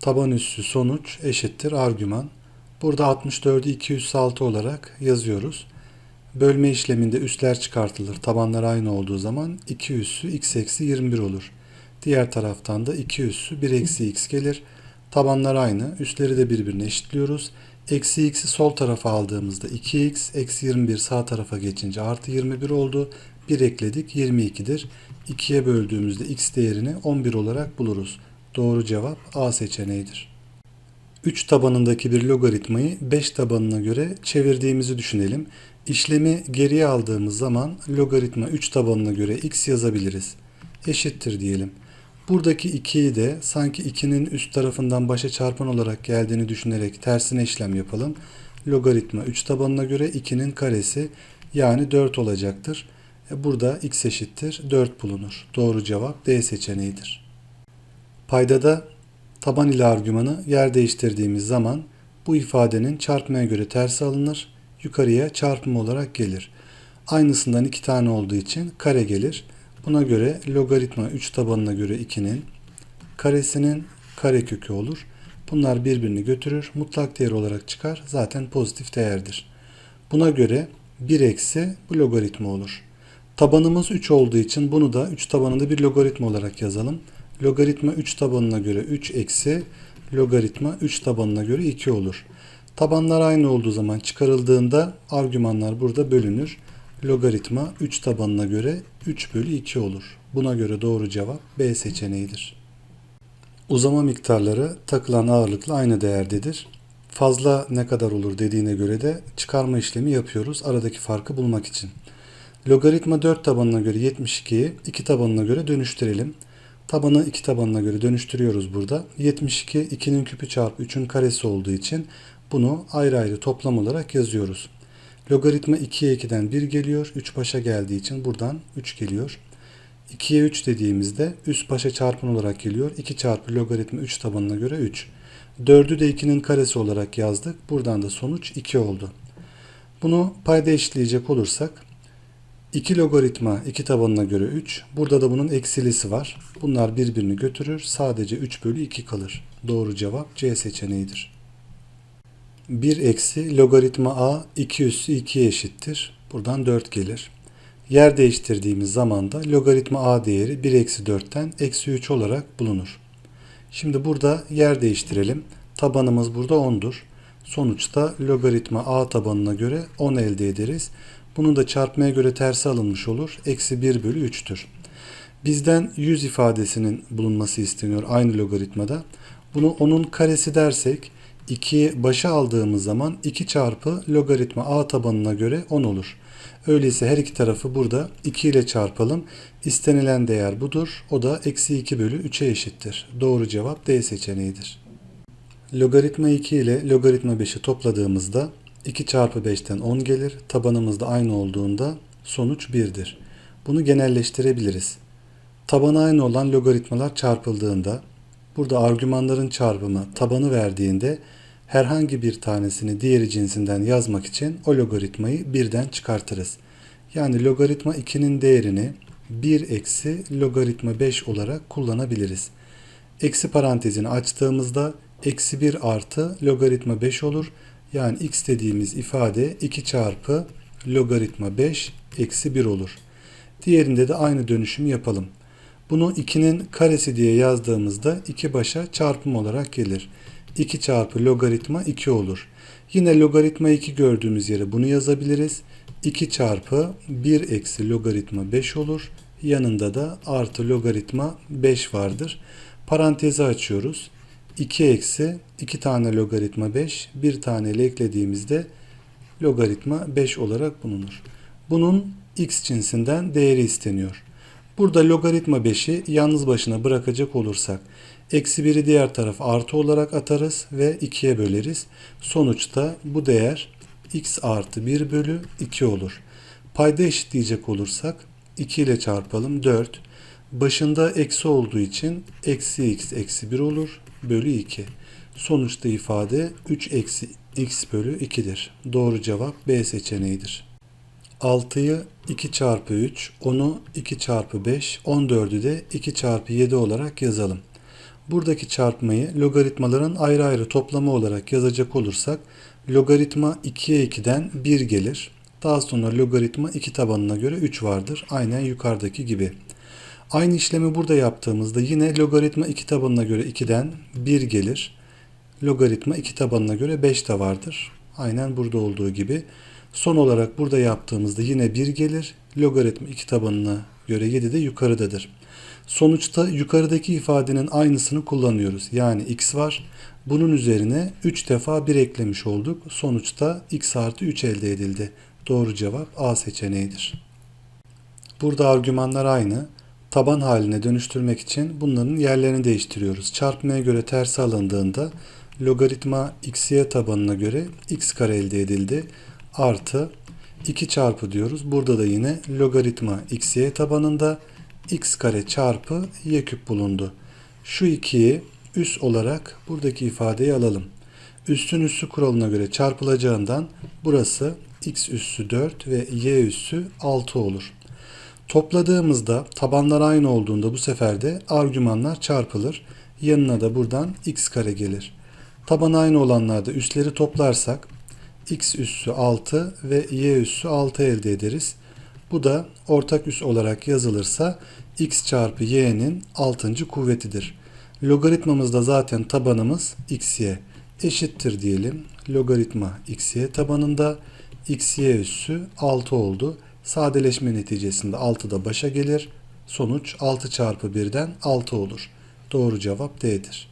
taban üssü sonuç eşittir argüman. Burada 64'ü 206 olarak yazıyoruz. Bölme işleminde üsler çıkartılır. Tabanlar aynı olduğu zaman 2 üssü x eksi 21 olur. Diğer taraftan da 2 üssü 1 eksi x gelir. Tabanlar aynı. Üsleri de birbirine eşitliyoruz. Eksi x'i sol tarafa aldığımızda 2x, eksi 21 sağ tarafa geçince artı 21 oldu. 1 ekledik 22'dir. 2'ye böldüğümüzde x değerini 11 olarak buluruz. Doğru cevap A seçeneğidir. 3 tabanındaki bir logaritmayı 5 tabanına göre çevirdiğimizi düşünelim. İşlemi geriye aldığımız zaman logaritma 3 tabanına göre x yazabiliriz. Eşittir diyelim. Buradaki 2'yi de sanki 2'nin üst tarafından başa çarpan olarak geldiğini düşünerek tersine işlem yapalım. Logaritma 3 tabanına göre 2'nin karesi yani 4 olacaktır. E, Burada x eşittir 4 bulunur. Doğru cevap D seçeneğidir. Paydada taban ile argümanı yer değiştirdiğimiz zaman bu ifadenin çarpmaya göre tersi alınır. Yukarıya çarpım olarak gelir. Aynısından iki tane olduğu için kare gelir. Buna göre logaritma 3 tabanına göre 2'nin karesinin karekökü olur. Bunlar birbirini götürür. Mutlak değer olarak çıkar. Zaten pozitif değerdir. Buna göre 1 eksi bu logaritma olur. Tabanımız 3 olduğu için bunu da 3 tabanında bir logaritma olarak yazalım. Logaritma 3 tabanına göre 3 eksi logaritma 3 tabanına göre 2 olur. Tabanlar aynı olduğu zaman çıkarıldığında argümanlar burada bölünür. Logaritma 3 tabanına göre 3 bölü 2 olur. Buna göre doğru cevap B seçeneğidir. Uzama miktarları takılan ağırlıkla aynı değerdedir. Fazla ne kadar olur dediğine göre de çıkarma işlemi yapıyoruz aradaki farkı bulmak için. Logaritma 4 tabanına göre 72'yi 2 tabanına göre dönüştürelim. Tabanı 2 tabanına göre dönüştürüyoruz burada. 72 2'nin küpü çarpı 3'ün karesi olduğu için bunu ayrı ayrı toplam olarak yazıyoruz. Logaritma 2'ye 2'den 1 geliyor. 3 başa geldiği için buradan 3 geliyor. 2'ye 3 dediğimizde üst başa çarpım olarak geliyor. 2 çarpı logaritma 3 tabanına göre 3. 4'ü de 2'nin karesi olarak yazdık. Buradan da sonuç 2 oldu. Bunu payda eşitleyecek olursak 2 logaritma 2 tabanına göre 3. Burada da bunun eksilisi var. Bunlar birbirini götürür. Sadece 3 bölü 2 kalır. Doğru cevap C seçeneğidir. 1 eksi logaritma a 2 üssü 2'ye eşittir. Buradan 4 gelir. Yer değiştirdiğimiz zaman da logaritma a değeri 1 eksi 4'ten eksi 3 olarak bulunur. Şimdi burada yer değiştirelim. Tabanımız burada 10'dur. Sonuçta logaritma a tabanına göre 10 elde ederiz. Bunun da çarpmaya göre tersi alınmış olur. Eksi 1 bölü 3'tür. Bizden 100 ifadesinin bulunması isteniyor aynı logaritmada. Bunu 10'un karesi dersek 2'yi başa aldığımız zaman 2 çarpı logaritma a tabanına göre 10 olur. Öyleyse her iki tarafı burada 2 ile çarpalım. İstenilen değer budur. O da eksi 2 bölü 3'e eşittir. Doğru cevap D seçeneğidir. Logaritma 2 ile logaritma 5'i topladığımızda 2 çarpı 5'ten 10 gelir. Tabanımız da aynı olduğunda sonuç 1'dir. Bunu genelleştirebiliriz. Tabanı aynı olan logaritmalar çarpıldığında burada argümanların çarpımı tabanı verdiğinde herhangi bir tanesini diğeri cinsinden yazmak için o logaritmayı birden çıkartırız. Yani logaritma 2'nin değerini 1 eksi logaritma 5 olarak kullanabiliriz. Eksi parantezini açtığımızda eksi 1 artı logaritma 5 olur. Yani x dediğimiz ifade 2 çarpı logaritma 5 eksi 1 olur. Diğerinde de aynı dönüşümü yapalım. Bunu 2'nin karesi diye yazdığımızda 2 başa çarpım olarak gelir. 2 çarpı logaritma 2 olur. Yine logaritma 2 gördüğümüz yere bunu yazabiliriz. 2 çarpı 1 eksi logaritma 5 olur. Yanında da artı logaritma 5 vardır. Parantezi açıyoruz. 2 eksi 2 tane logaritma 5 bir tane ile eklediğimizde logaritma 5 olarak bulunur. Bunun x cinsinden değeri isteniyor. Burada logaritma 5'i yalnız başına bırakacak olursak eksi 1'i diğer taraf artı olarak atarız ve 2'ye böleriz. Sonuçta bu değer x artı 1 bölü 2 olur. Payda eşitleyecek olursak 2 ile çarpalım 4. Başında eksi olduğu için eksi x eksi 1 olur bölü 2. Sonuçta ifade 3 eksi x bölü 2'dir. Doğru cevap B seçeneğidir. 6'yı 2 çarpı 3, 10'u 2 çarpı 5, 14'ü de 2 çarpı 7 olarak yazalım. Buradaki çarpmayı logaritmaların ayrı ayrı toplamı olarak yazacak olursak logaritma 2'ye 2'den 1 gelir. Daha sonra logaritma 2 tabanına göre 3 vardır. Aynen yukarıdaki gibi. Aynı işlemi burada yaptığımızda yine logaritma 2 tabanına göre 2'den 1 gelir. Logaritma 2 tabanına göre 5 de vardır. Aynen burada olduğu gibi. Son olarak burada yaptığımızda yine 1 gelir. Logaritma 2 tabanına göre 7 de yukarıdadır. Sonuçta yukarıdaki ifadenin aynısını kullanıyoruz. Yani x var. Bunun üzerine 3 defa 1 eklemiş olduk. Sonuçta x artı 3 elde edildi. Doğru cevap A seçeneğidir. Burada argümanlar aynı. Taban haline dönüştürmek için bunların yerlerini değiştiriyoruz. Çarpmaya göre tersi alındığında logaritma xy tabanına göre x kare elde edildi. Artı 2 çarpı diyoruz. Burada da yine logaritma xy tabanında x kare çarpı y küp bulundu. Şu ikiyi üs olarak buradaki ifadeyi alalım. Üstün üssü kuralına göre çarpılacağından burası x üssü 4 ve y üssü 6 olur. Topladığımızda tabanlar aynı olduğunda bu sefer de argümanlar çarpılır. Yanına da buradan x kare gelir. Taban aynı olanlarda üsleri toplarsak x üssü 6 ve y üssü 6 elde ederiz. Bu da ortak üs olarak yazılırsa x çarpı y'nin 6. kuvvetidir. Logaritmamızda zaten tabanımız xy eşittir diyelim. Logaritma xy tabanında xy üssü 6 oldu. Sadeleşme neticesinde 6 da başa gelir. Sonuç 6 çarpı 1'den 6 olur. Doğru cevap D'dir.